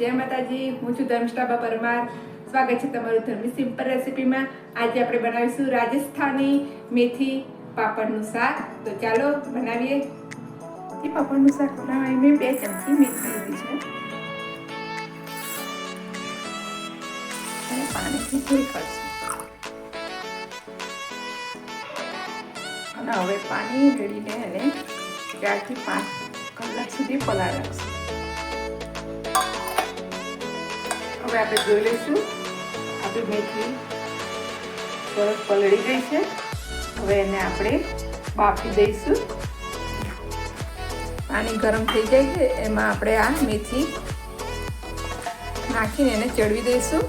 જય માતાજી, હું છું ધર્મષ્ટાબા પરમાર. સ્વાગત છે તમારું ધર્મી સિમ્પલ રેસીપીમાં. આજે આપણે બનાવીશું રાજસ્થાની મેથી પાપડનું શાક. તો ચાલો બનાવીએ. એ પાપડનું શાક બનાવવા મેં બે ચમચી મેથી લીધી છે. અને પાણીથી ધોઈ કાઢશું. અને હવે પાણી રેડીને એને ચારથી પાંચ કલાક સુધી પલાળ રાખશું હવે આપણે જોઈ લઈશું. આપણી મેથી સરસ પલળી ગઈ છે. હવે એને આપણે બાફી દઈશું. પાણી ગરમ થઈ જાય છે, એમાં આપણે આ મેથી નાખીને એને ચડવી દઈશું.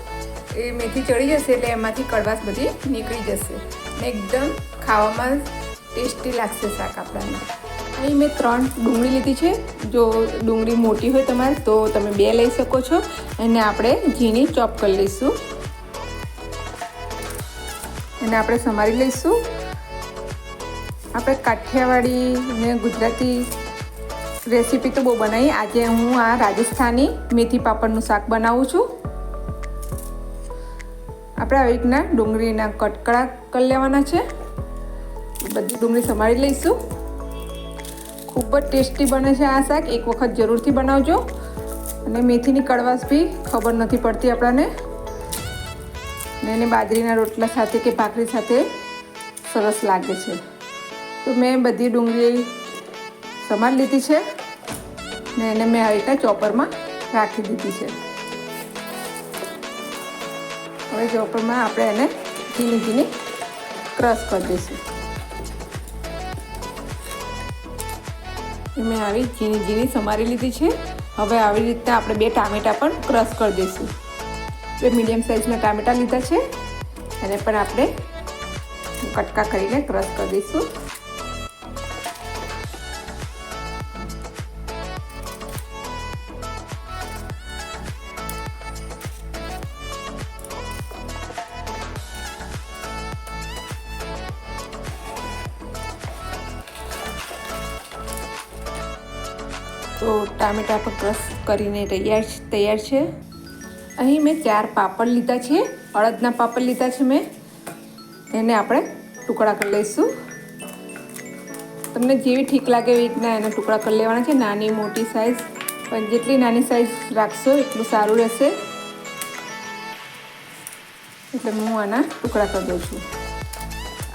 એ મેથી ચડી જશે એટલે એમાંથી કડવાશ બધી નીકળી જશે. એકદમ ખાવામાં ટેસ્ટી લાગશે શાક આપણાને. અહીં મેં ત્રણ ડુંગળી લીધી છે. જો ડુંગળી મોટી હોય તમારે, તો તમે બે લઈ શકો છો. એને આપણે ઝીણી ચોપ કરી લઈશું. એને આપણે સમારી લઈશું. આપણે કાઠિયાવાડી ને ગુજરાતી રેસીપી તો બહુ બનાવી. આજે હું આ રાજસ્થાની મેથી પાપડનું શાક બનાવું છું. આપણે આવી રીતના ડુંગળીના કટકડા કરી લેવાના છે. બધી ડુંગળી સમારી લઈશું. ખૂબ જ ટેસ્ટી બને છે આ શાક. એક વખત જરૂરથી બનાવજો. અને મેથીની કડવાશ બી ખબર નથી પડતી આપણાને. ને એને બાજરીના રોટલા સાથે કે ભાખરી સાથે સરસ લાગે છે. તો મેં બધી ડુંગળી સમાર લીધી છે ને એને મેં રીતના ચોપરમાં રાખી દીધી છે. હવે ચોપરમાં આપણે એને ઝીણી ઝીણી ક્રશ કરી દઈશું. મેં આવી ઝીણી ઝીણી સમારી લીધી છે. હવે આવી રીતના આપણે બે ટામેટાં પણ ક્રશ કરી દઈશું. બે મીડિયમ સાઇઝના ટામેટાં લીધા છે. એને પણ આપણે કટકા કરીને ક્રશ કરી દઈશું. ટામેટા પણ ક્રશ કરીને તૈયાર તૈયાર છે. અહીં મેં ચાર પાપડ લીધા છે, અડદના પાપડ લીધા છે મેં. એને આપણે ટુકડા કરી લઈશું. તમને જેવી ઠીક લાગે એવી રીતના એના ટુકડા કરી લેવાના છે. નાની, મોટી સાઇઝ પણ જેટલી નાની સાઇઝ રાખશો એટલું સારું રહેશે. એટલે હું આના ટુકડા કરી દઉં છું.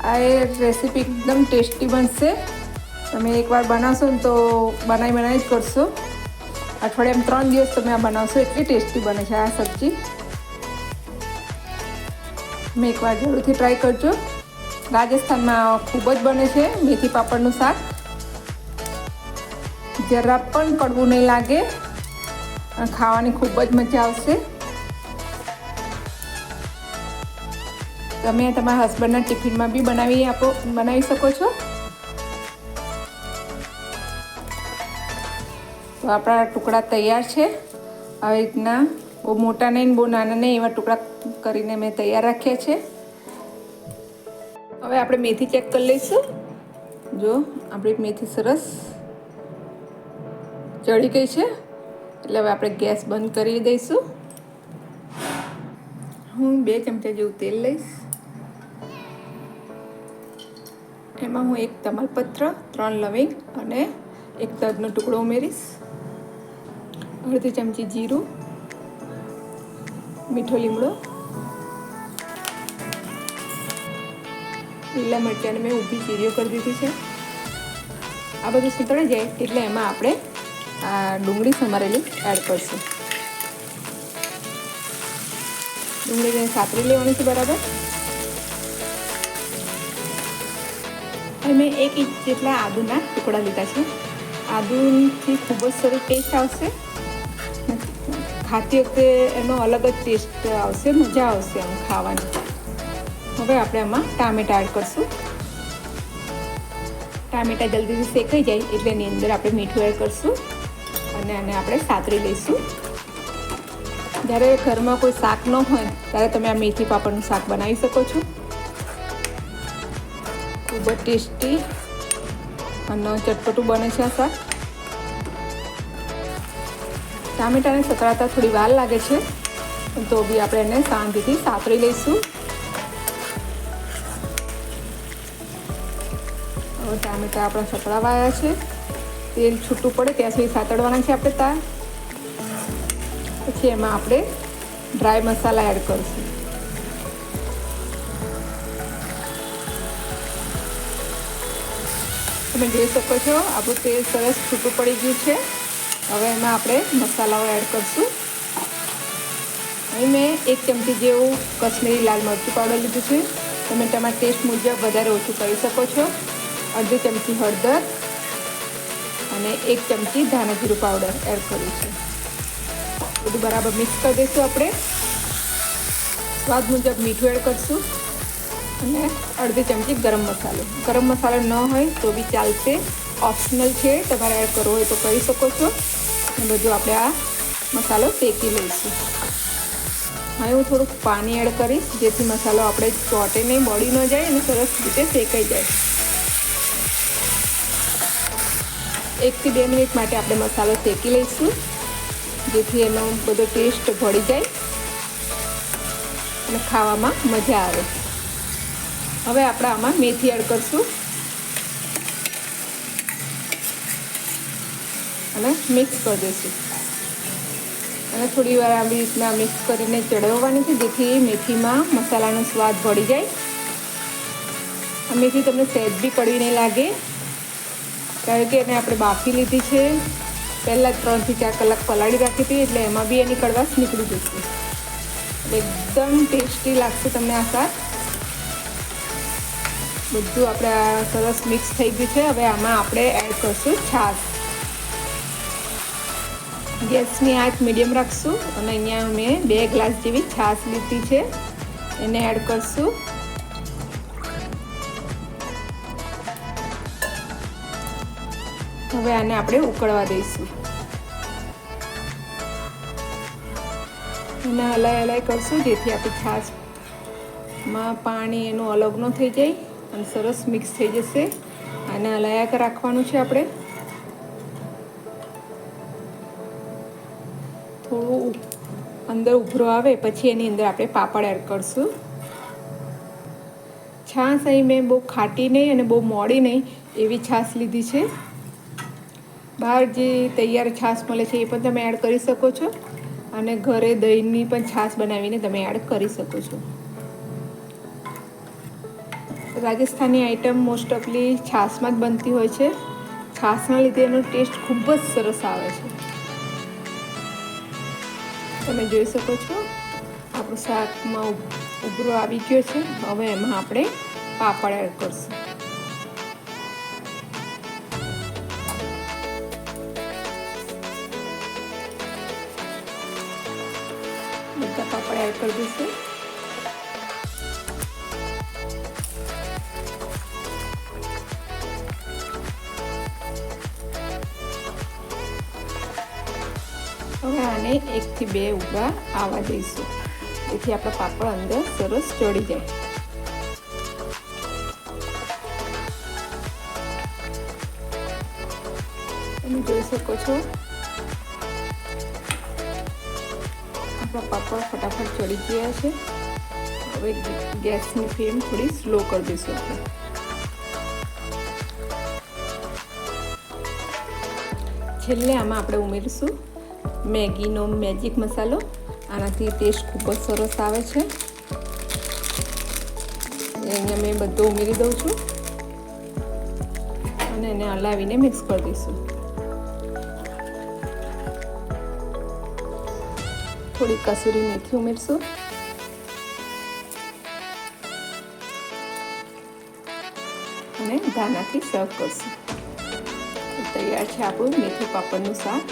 આ એ રેસીપી એકદમ ટેસ્ટી બનશે. તમે એકવાર બનાવશો ને તો બનાવી બનાવી જ કરશો. અઠવાડિયામાં ત્રણ દિવસ તમે આ બનાવશો, એટલી ટેસ્ટી બને છે આ સબ્જી. મેં એકવાર જરૂરથી ટ્રાય કરજો. રાજસ્થાનમાં ખૂબ જ બને છે મેથી પાપડનું શાક. જરા પણ કડવું નહીં લાગે. ખાવાની ખૂબ જ મજા આવશે. તમે તમારા હસબન્ડના ટિફિનમાં બી બનાવી આપો, બનાવી શકો છો. તો આપણા ટુકડા તૈયાર છે. આવી રીતના બહુ મોટા નહીં બહુ નાના નહીં એવા ટુકડા કરીને મેં તૈયાર રાખ્યા છે. હવે આપણે મેથી ચેક કરી લઈશું. જો, આપણી મેથી સરસ ચડી ગઈ છે. એટલે હવે આપણે ગેસ બંધ કરી દઈશું. હું બે ચમચા જેવું તેલ લઈશ. એમાં હું એક તમાલપત્ર, ત્રણ લવિંગ અને એક તજનો ટુકડો ઉમેરીશ. અડધી ચમચી જીરું, મીઠો લીમડો, લીલા મરચાંને મેં ઊભી ચીરીઓ કરી દીધી છે. આ બધું સુતળી જાય એટલે એમાં આપણે આ ડુંગળી સમારેલી એડ કરશું. ડુંગળીને સાતરી લેવાની છે બરાબર. અને મેં એક ઇંચ જેટલા આદુના ટુકડા લીધા છે. આદુથી ખૂબ જ સરસ ટેસ્ટ આવશે. ખાતી વખતે એનો અલગ જ ટેસ્ટ આવશે, મજા આવશે એમ ખાવાની. હવે આપણે આમાં ટામેટા એડ કરશું. ટામેટા જલ્દીથી શેકાઈ જાય એટલે એની અંદર આપણે મીઠું એડ કરશું અને આને આપણે સાતરી લઈશું. જ્યારે ઘરમાં કોઈ શાક ન હોય, ત્યારે તમે આ મેથી પાપડનું શાક બનાવી શકો છો. ખૂબ જ ટેસ્ટી અને ચટપટું બને છે આ શાક. ટામેટાને સકળાતા થોડી વાર લાગે છે. તો બી આપણે એને શાંતિથી સાતરી લઈશું. હવે ટામેટા આપણા સકળાવાયા છે. તેલ છૂટું પડે ત્યાં સુધી સાતળવાના છે આપણે તા પછી એમાં આપણે ડ્રાય મસાલા એડ કરીશું. તમે જોઈ શકો છો, આપણું તેલ સરસ છૂટું પડી ગયું છે. હવે એમાં આપણે મસાલાઓ એડ કરીશું. અહીં મેં એક ચમચી જેવું કશ્મીરી લાલ મરચું પાવડર લીધું છે. તમે તમારા ટેસ્ટ મુજબ વધારે ઓછું કરી શકો છો. અડધી ચમચી હળદર અને એક ચમચી ધાણા જીરું પાવડર એડ કર્યું છે. બધું બરાબર મિક્સ કરી દઈશું આપણે. સ્વાદ મુજબ મીઠું એડ કરીશું. અને અડધી ચમચી ગરમ મસાલો. ગરમ મસાલો ન હોય તો બી ચાલશે. ઓપ્શનલ છે. તમારે એડ કરવો હોય તો કરી શકો છો. અને બધું આપણે આ મસાલો શેકી લઈશું. હવે હું થોડુંક પાણી એડ કરીશ, જેથી મસાલો આપણે ચોટે નહીં, બળી ન જાય અને સરસ રીતે શેકાઈ જાય. એકથી બે મિનિટ માટે આપણે મસાલો શેકી લઈશું, જેથી એનો બધો ટેસ્ટ ભળી જાય અને ખાવામાં મજા આવે. હવે આપણે આમાં મેથી એડ કરશું. અને મિક્સ કરી દઈશું. અને થોડી વાર આવી રીતના મિક્સ કરીને ચડવવાની છે, જેથી મેથીમાં મસાલાનો સ્વાદ ભળી જાય. આ મેથી તમને સહેજ બી કડવી નહીં લાગે. કારણ કે એને આપણે બાફી લીધી છે. પહેલાં ત્રણથી ચાર કલાક પલાળી રાખી હતી, એટલે એમાં બી એની કડવાશ નીકળી જશે એકદમ ટેસ્ટી લાગશે તમને આ શાક. બધું આપણે સરસ મિક્સ થઈ ગયું છે. હવે આમાં આપણે એડ કરશું છાશ. ગેસની આંચ મીડિયમ રાખશું અને અહીંયા મેં બે ગ્લાસ જેવી છાશ લીધી છે. એને એડ કરશું. હવે આને આપણે ઉકળવા દઈશું. એને હલાય હલાય કરશું જેથી આપણી છાશમાં પાણી એનું અલગ ન થઈ જાય અને સરસ મિક્સ થઈ જશે. આને હલાયા રાખવાનું છે આપણે. થોડું અંદર ઉભરો આવે, પછી એની અંદર આપણે પાપડ એડ કરશું. છાશ અહીં મેં બહુ ખાટી નહીં અને બહુ મોડી નહીં એવી છાશ લીધી છે. બહાર જે તૈયાર છાશ મળે છે એ પણ તમે એડ કરી શકો છો અને ઘરે દહીંની પણ છાશ બનાવીને તમે એડ કરી શકો છો. રાજસ્થાની આઈટમ મોસ્ટ ઓફલી છાશમાં જ બનતી હોય છે. છાશના લીધે એનો ટેસ્ટ ખૂબ જ સરસ આવે છે. તમે જોઈ શકો છો, આપણું શાકમાં ઉભરો આવી ગયો છે. હવે એમાં આપણે પાપડ એડ કરશું. બધા પાપડ એડ કરી દઈશું. આને એકથી બે ઊભા આવવા દઈશું. જેથી આપણા પાપડ અંદર સરસ ચડી જાય. તમે જોઈ શકો છો. આપણા પાપડ ફટાફટ ચડી ગયા છે. હવે ગેસની ફ્લેમ થોડી સ્લો કરી દઈશું આપણે. છેલ્લે આમાં આપણે ઉમેરીશું મેગીનો મેજિક મસાલો. આનાથી ટેસ્ટ ખૂબ જ સરસ આવે છે. અહીંયા મેં બધો ઉમેરી દઉં છું. અને એને હલાવીને મિક્સ કરી દઈશું. થોડી કસૂરી મેથી ઉમેરશું. અને ધાનાથી સર્વ કરશું. તૈયાર છે આપણું મેથી પાપડનું શાક.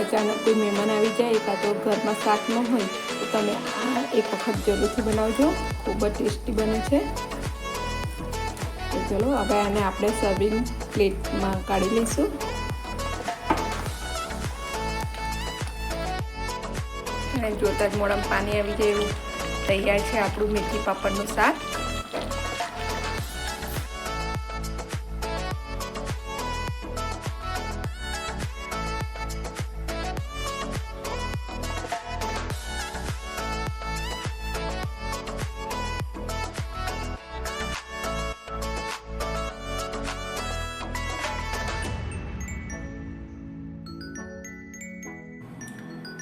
અચાનક કોઈ મહેમાન આવી જાય કાં તો ઘરમાં શાક ન હોય, તો તમે આ એક વખત જરૂરથી બનાવજો. ખૂબ જ ટેસ્ટી બને છે. તો ચલો, હવે આને આપણે સર્વિંગ પ્લેટમાં કાઢી લઈશું. અને જોતાં જ મોડમ પાણી આવી જાય એવું તૈયાર છે આપણું મેથી પાપડનું શાક.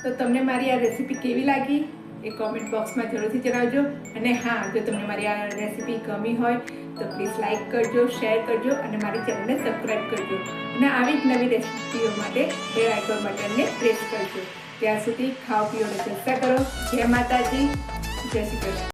તો તમને મારી આ રેસીપી કેવી લાગી? એ કોમેન્ટ બોક્સમાં જરૂરથી જણાવજો. અને હા, જો તમને મારી આ રેસીપી ગમી હોય, તો પ્લીઝ લાઇક કરજો શેર કરજો, અને મારી ચેનલને સબસ્ક્રાઈબ કરજો. અને આવી જ નવી રેસીપીઓ માટે બે આઇકોન બટનને પ્રેસ કરજો. ત્યાં સુધી ખાઓ પીઓને ચર્ચા કરો. જય માતાજી. જય શ્રી કૃષ્ણ.